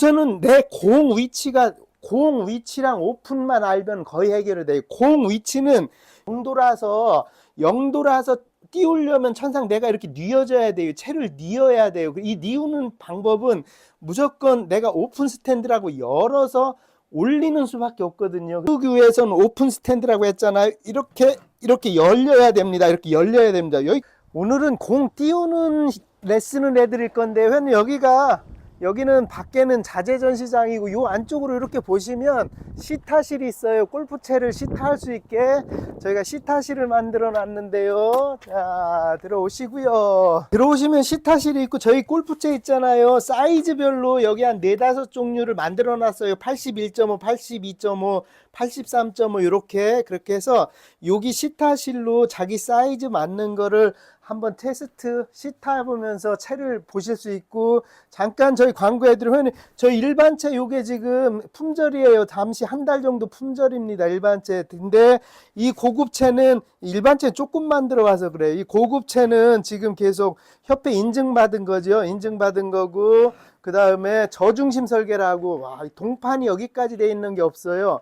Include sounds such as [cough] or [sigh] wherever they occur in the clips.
저는 내 공 위치가 공 위치랑 오픈만 알면 거의 해결이 돼요. 공 위치는 영도라서 영도라서 띄우려면 천상 내가 이렇게 뉘어져야 돼요. 채를 뉘어야 돼요. 이 뉘우는 방법은 무조건 내가 오픈 스탠드라고 열어서 올리는 수밖에 없거든요. 그 교회에서는 오픈 스탠드라고 했잖아요. 이렇게 이렇게 열려야 됩니다. 이렇게 열려야 됩니다. 여기 오늘은 공 띄우는 레슨을 해드릴 건데 회원님 여기가 여기는 밖에는 자재 전시장이고 요 안쪽으로 이렇게 보시면 시타실이 있어요. 골프채를 시타할 수 있게 저희가 시타실을 만들어 놨는데요. 자, 들어오시고요. 들어오시면 시타실이 있고 저희 골프채 있잖아요. 사이즈별로 여기 한 네다섯 종류를 만들어 놨어요. 81.5, 82.5, 83.5 이렇게 그렇게 해서 여기 시타실로 자기 사이즈 맞는 거를 한번 테스트 시타 보면서 채를 보실 수 있고 잠깐 저희 광고해드리면 저희 일반채 요게 지금 품절이에요. 잠시 한 달 정도 품절입니다. 일반채 근데 이 고급채는 일반채 조금만 들어와서 그래요. 이 고급채는 지금 계속 협회 인증받은 거죠. 인증받은 거고 그 다음에 저중심 설계라고 와, 이 동판이 여기까지 돼 있는 게 없어요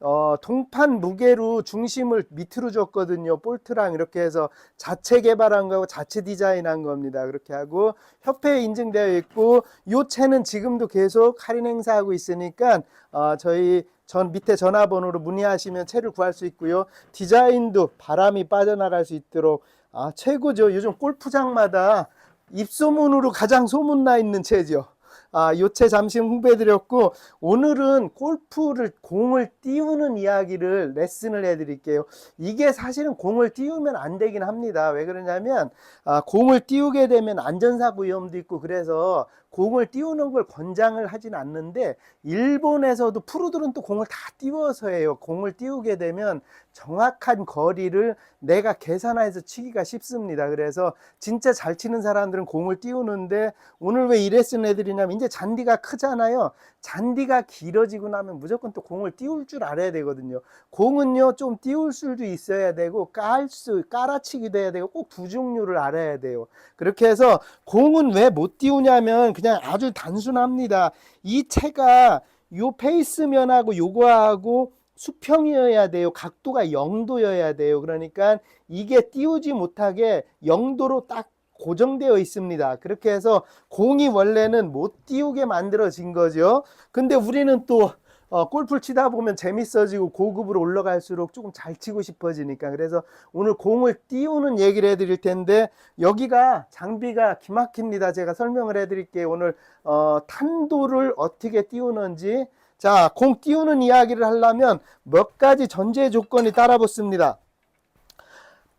어, 동판 무게로 중심을 밑으로 줬거든요. 볼트랑 이렇게 해서 자체 개발한 거고 자체 디자인한 겁니다. 그렇게 하고 협회에 인증되어 있고 요 채는 지금도 계속 할인 행사하고 있으니까 어, 저희 전 밑에 전화번호로 문의하시면 채를 구할 수 있고요. 디자인도 바람이 빠져나갈 수 있도록 아, 최고죠. 요즘 골프장마다 입소문으로 가장 소문나 있는 채죠. 아, 요체 잠시 홍보해드렸고, 오늘은 골프를, 공을 띄우는 이야기를 레슨을 해드릴게요. 이게 사실은 공을 띄우면 안 되긴 합니다. 왜 그러냐면, 아, 공을 띄우게 되면 안전사고 위험도 있고, 그래서 공을 띄우는 걸 권장을 하진 않는데, 일본에서도 프로들은 또 공을 다 띄워서 해요. 공을 띄우게 되면 정확한 거리를 내가 계산해서 치기가 쉽습니다. 그래서 진짜 잘 치는 사람들은 공을 띄우는데 오늘 왜이 레슨 해드리냐면 이제 잔디가 크잖아요. 잔디가 길어지고 나면 무조건 또 공을 띄울 줄 알아야 되거든요. 공은요 좀 띄울 수도 있어야 되고 깔 수 깔아치기도 해야 되고 꼭 두 종류를 알아야 돼요. 그렇게 해서 공은 왜 못 띄우냐면 그냥 아주 단순합니다. 이 채가 요 페이스면하고 요거하고 수평이어야 돼요. 각도가 0도여야 돼요. 그러니까 이게 띄우지 못하게 0도로 딱 고정되어 있습니다. 그렇게 해서 공이 원래는 못 띄우게 만들어진 거죠. 근데 우리는 또 어, 골프를 치다 보면 재밌어지고 고급으로 올라갈수록 조금 잘 치고 싶어지니까 그래서 오늘 공을 띄우는 얘기를 해드릴 텐데 여기가 장비가 기막힙니다. 제가 설명을 해드릴게요. 오늘 어, 탄도를 어떻게 띄우는지 자, 공 띄우는 이야기를 하려면 몇 가지 전제 조건이 따라 붙습니다.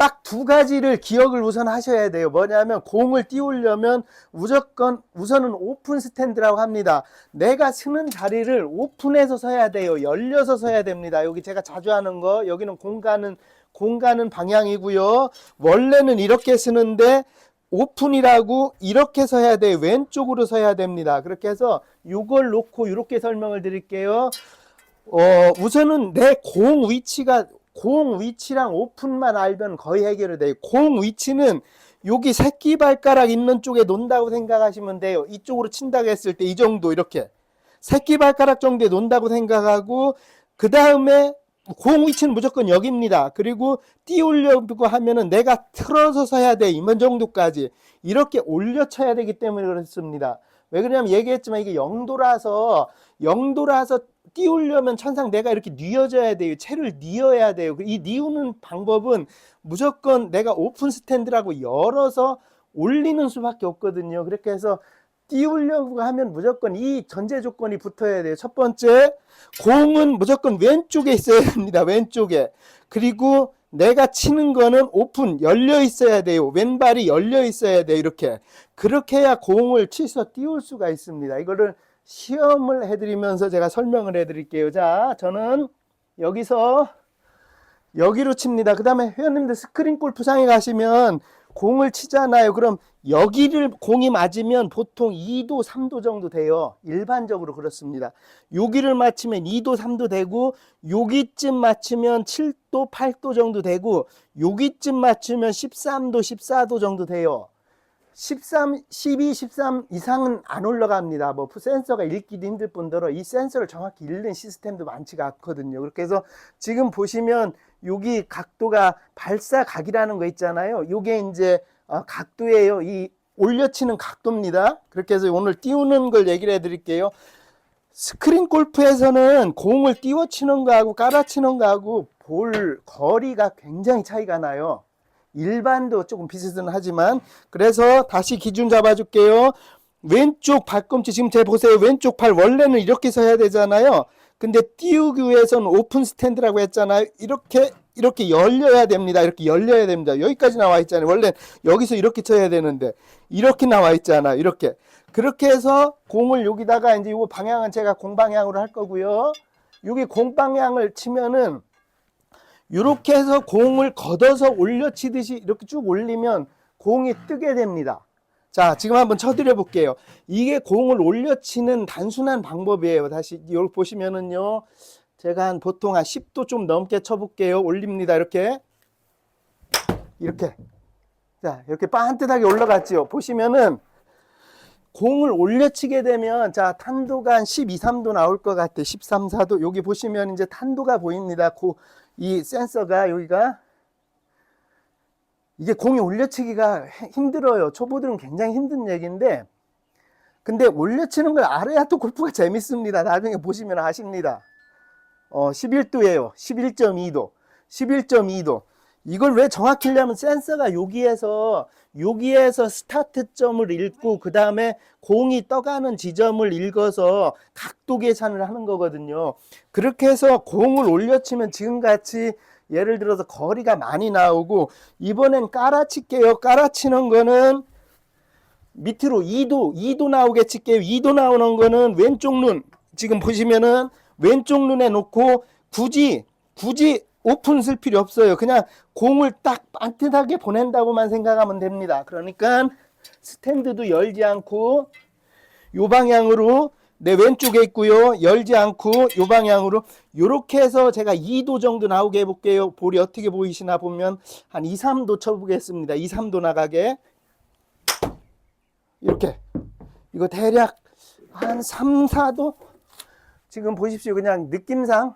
딱 두 가지를 기억을 우선 하셔야 돼요. 뭐냐면 공을 띄우려면 무조건 우선은 오픈 스탠드라고 합니다. 내가 쓰는 자리를 오픈해서 서야 돼요. 열려서 서야 됩니다. 여기 제가 자주 하는 거 여기는 공간은 공간은 방향이고요. 원래는 이렇게 쓰는데 오픈이라고 이렇게 서야 돼요. 왼쪽으로 서야 됩니다. 그렇게 해서 이걸 놓고 이렇게 설명을 드릴게요. 어, 우선은 내 공 위치가 공 위치랑 오픈만 알면 거의 해결이 돼요. 공 위치는 여기 새끼 발가락 있는 쪽에 논다고 생각하시면 돼요. 이쪽으로 친다고 했을 때 이 정도 이렇게 새끼 발가락 정도에 논다고 생각하고 그 다음에 공 위치는 무조건 여기입니다. 그리고 띄우려고 하면은 내가 틀어서 서야 돼. 이만 정도까지. 이렇게 올려 쳐야 되기 때문에 그렇습니다. 왜 그러냐면 얘기했지만 이게 영도라서 영도라서 띄우려면 천상 내가 이렇게 뉘어져야 돼요. 채를 뉘어야 돼요. 이 뉘우는 방법은 무조건 내가 오픈 스탠드라고 열어서 올리는 수밖에 없거든요. 그렇게 해서 띄우려고 하면 무조건 이 전제 조건이 붙어야 돼요. 첫 번째, 공은 무조건 왼쪽에 있어야 됩니다. 왼쪽에. 그리고 내가 치는 거는 오픈, 열려 있어야 돼요. 왼발이 열려 있어야 돼요. 이렇게. 그렇게 해야 공을 치서 띄울 수가 있습니다. 이거를 시험을 해드리면서 제가 설명을 해드릴게요. 자, 저는 여기서 여기로 칩니다. 그 다음에 회원님들 스크린 골프장에 가시면 공을 치잖아요. 그럼 여기를 공이 맞으면 보통 2도, 3도 정도 돼요. 일반적으로 그렇습니다. 여기를 맞추면 2도, 3도 되고 여기쯤 맞추면 7도, 8도 정도 되고 여기쯤 맞추면 13도, 14도 정도 돼요. 13, 12, 13 이상은 안 올라갑니다. 뭐 센서가 읽기도 힘들 뿐더러 이 센서를 정확히 읽는 시스템도 많지가 않거든요. 그렇게 해서 지금 보시면 여기 각도가 발사각이라는 거 있잖아요. 요게 이제 어, 각도예요. 이 올려치는 각도입니다. 그렇게 해서 오늘 띄우는 걸 얘기를 해드릴게요. 스크린 골프에서는 공을 띄워치는 거하고 깔아치는 거하고 볼 거리가 굉장히 차이가 나요. 일반도 조금 비슷은 하지만 그래서 다시 기준 잡아줄게요. 왼쪽 발꿈치 지금 제 보세요. 왼쪽 팔 원래는 이렇게 서야 되잖아요. 근데 띄우기 위해서는 오픈 스탠드라고 했잖아요. 이렇게 이렇게 열려야 됩니다. 이렇게 열려야 됩니다. 여기까지 나와 있잖아요. 원래 여기서 이렇게 쳐야 되는데 이렇게 나와 있잖아. 이렇게 그렇게 해서 공을 여기다가 이제 이거 방향은 제가 공 방향으로 할 거고요. 여기 공 방향을 치면은 이렇게 해서 공을 걷어서 올려치듯이 이렇게 쭉 올리면 공이 뜨게 됩니다. 자, 지금 한번 쳐드려 볼게요. 이게 공을 올려치는 단순한 방법이에요. 다시 여기 보시면은요. 제가 한 보통 한 10도 좀 넘게 쳐볼게요. 올립니다. 이렇게. 이렇게. 자, 이렇게 반듯하게 올라갔지요. 보시면은 공을 올려치게 되면 자 탄도가 한 12, 3도 나올 것 같아 13, 4도 여기 보시면 이제 탄도가 보입니다 고, 이 센서가 여기가 이게 공이 올려치기가 힘들어요. 초보들은 굉장히 힘든 얘기인데 근데 올려치는 걸 알아야 또 골프가 재밌습니다. 나중에 보시면 아십니다. 어 11도예요. 11.2도. 11.2도 이걸 왜 정확히 하려면 센서가 여기에서 여기에서 스타트점을 읽고 그 다음에 공이 떠가는 지점을 읽어서 각도 계산을 하는 거거든요. 그렇게 해서 공을 올려치면 지금같이 예를 들어서 거리가 많이 나오고 이번엔 깔아칠게요. 깔아치는 거는 밑으로 2도 2도 나오게 칠게요. 2도 나오는 거는 왼쪽 눈 지금 보시면은 왼쪽 눈에 놓고 굳이 굳이 오픈 쓸 필요 없어요. 그냥 공을 딱 반듯하게 보낸다고만 생각하면 됩니다. 그러니까 스탠드도 열지 않고 요 방향으로 내 왼쪽에 있고요. 열지 않고 요 방향으로 요렇게 해서 제가 2도 정도 나오게 해볼게요. 볼이 어떻게 보이시나 보면 한 2, 3도 쳐보겠습니다. 2, 3도 나가게 이렇게 이거 대략 한 3, 4도 지금 보십시오. 그냥 느낌상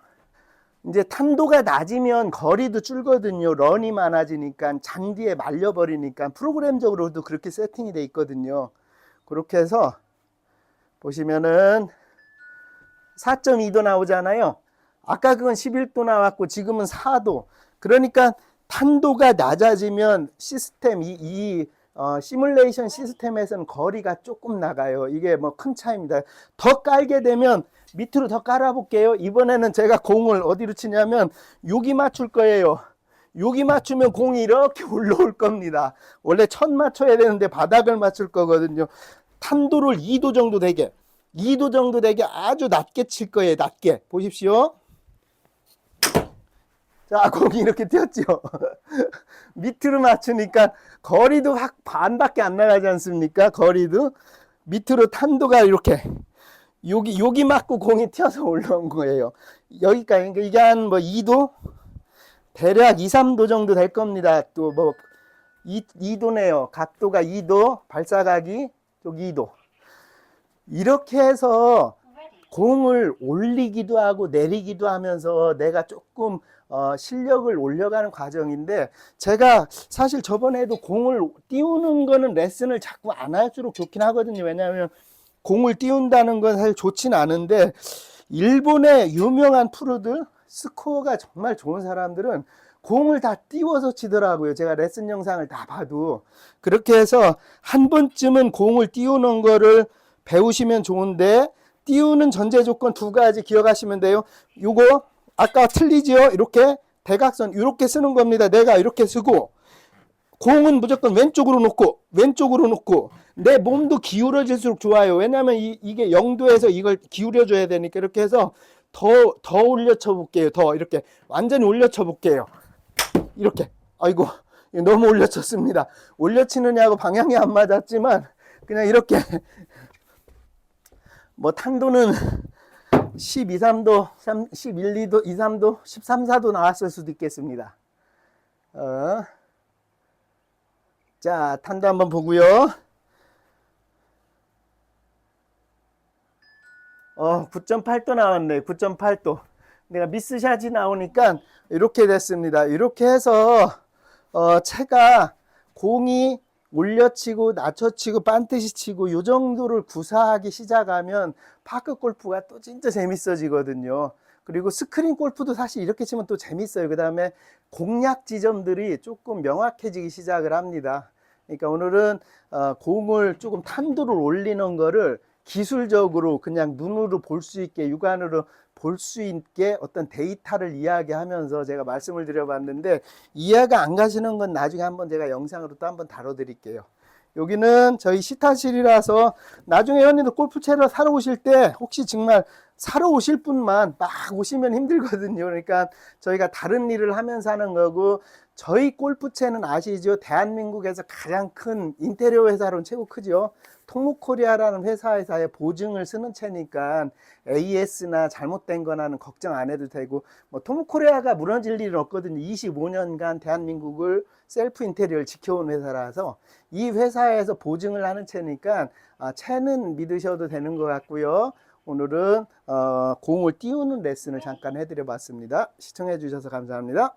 이제 탄도가 낮으면 거리도 줄거든요. 런이 많아지니까 잔디에 말려버리니까 프로그램적으로도 그렇게 세팅이 돼 있거든요. 그렇게 해서 보시면은 4.2도 나오잖아요. 아까 그건 11도 나왔고 지금은 4도. 그러니까 탄도가 낮아지면 시스템 이, 이 어, 시뮬레이션 시스템에서는 거리가 조금 나가요. 이게 뭐 큰 차이입니다. 더 깔게 되면 밑으로 더 깔아볼게요. 이번에는 제가 공을 어디로 치냐면 여기 맞출 거예요. 여기 맞추면 공이 이렇게 [laughs] 올라올 겁니다. 원래 천 맞춰야 되는데 바닥을 맞출 거거든요. 탄도를 2도 정도 되게 2도 정도 되게 아주 낮게 칠 거예요. 낮게 보십시오. 자, [laughs] 공이 이렇게 튀었죠. [laughs] 밑으로 맞추니까 거리도 확 반밖에 안 나가지 않습니까? 거리도 밑으로 탄도가 이렇게 여기 여기 맞고 공이 튀어서 올라온 거예요. 여기까지 그러니까 이게 한 뭐 2도 대략 2, 3도 정도 될 겁니다. 또 뭐 2도네요. 각도가 2도, 발사각이 쪽 2도. 이렇게 해서 공을 올리기도 하고 내리기도 하면서 내가 조금 어, 실력을 올려가는 과정인데 제가 사실 저번에도 공을 띄우는 거는 레슨을 자꾸 안 할수록 좋긴 하거든요. 왜냐하면 공을 띄운다는 건 사실 좋진 않은데 일본의 유명한 프로들 스코어가 정말 좋은 사람들은 공을 다 띄워서 치더라고요. 제가 레슨 영상을 다 봐도 그렇게 해서 한 번쯤은 공을 띄우는 거를 배우시면 좋은데 띄우는 전제 조건 두 가지 기억하시면 돼요. 요거 아까 틀리지요? 이렇게 대각선 이렇게 쓰는 겁니다. 내가 이렇게 쓰고 공은 무조건 왼쪽으로 놓고 왼쪽으로 놓고 내 몸도 기울어질수록 좋아요. 왜냐하면 이, 이게 영도에서 이걸 기울여 줘야 되니까 이렇게 해서 더 더 올려 쳐 볼게요. 더 이렇게 완전히 올려 쳐 볼게요. 이렇게 아이고 너무 올려 쳤습니다. 올려 치느냐고 방향이 안 맞았지만 그냥 이렇게 뭐 탄도는 12, 3도, 3, 11, 2도, 2, 3도, 13, 4도 나왔을 수도 있겠습니다. 어. 자, 탄도 한번 보고요. 어, 9.8도 나왔네. 9.8도. 내가 미스샷이 나오니까 이렇게 됐습니다. 이렇게 해서 어, 채가 공이 올려치고 낮춰치고 반드시 치고 요 정도를 구사하기 시작하면 파크 골프가 또 진짜 재밌어지거든요. 그리고 스크린 골프도 사실 이렇게 치면 또 재밌어요. 그 다음에 공략 지점들이 조금 명확해지기 시작을 합니다. 그러니까 오늘은 어, 공을 조금 탄도를 올리는 거를 기술적으로 그냥 눈으로 볼 수 있게 육안으로 볼 수 있게 어떤 데이터를 이야기하면서 제가 말씀을 드려봤는데 이해가 안 가시는 건 나중에 한번 제가 영상으로 또 한번 다뤄드릴게요. 여기는 저희 시타실이라서 나중에 회원님들 골프채를 사러 오실 때 혹시 정말 사러 오실 분만 막 오시면 힘들거든요. 그러니까 저희가 다른 일을 하면서 하는 거고 저희 골프채는 아시죠? 대한민국에서 가장 큰 인테리어 회사로는 최고 크죠. 통무코리아라는 회사에서의 보증을 쓰는 채니까 AS나 잘못된 거나는 걱정 안 해도 되고 뭐 통무코리아가 무너질 일은 없거든요. 25년간 대한민국을 셀프 인테리어를 지켜온 회사라서 이 회사에서 보증을 하는 채니까 아, 채는 믿으셔도 되는 것 같고요. 오늘은 어, 공을 띄우는 레슨을 잠깐 해드려 봤습니다. 시청해 주셔서 감사합니다.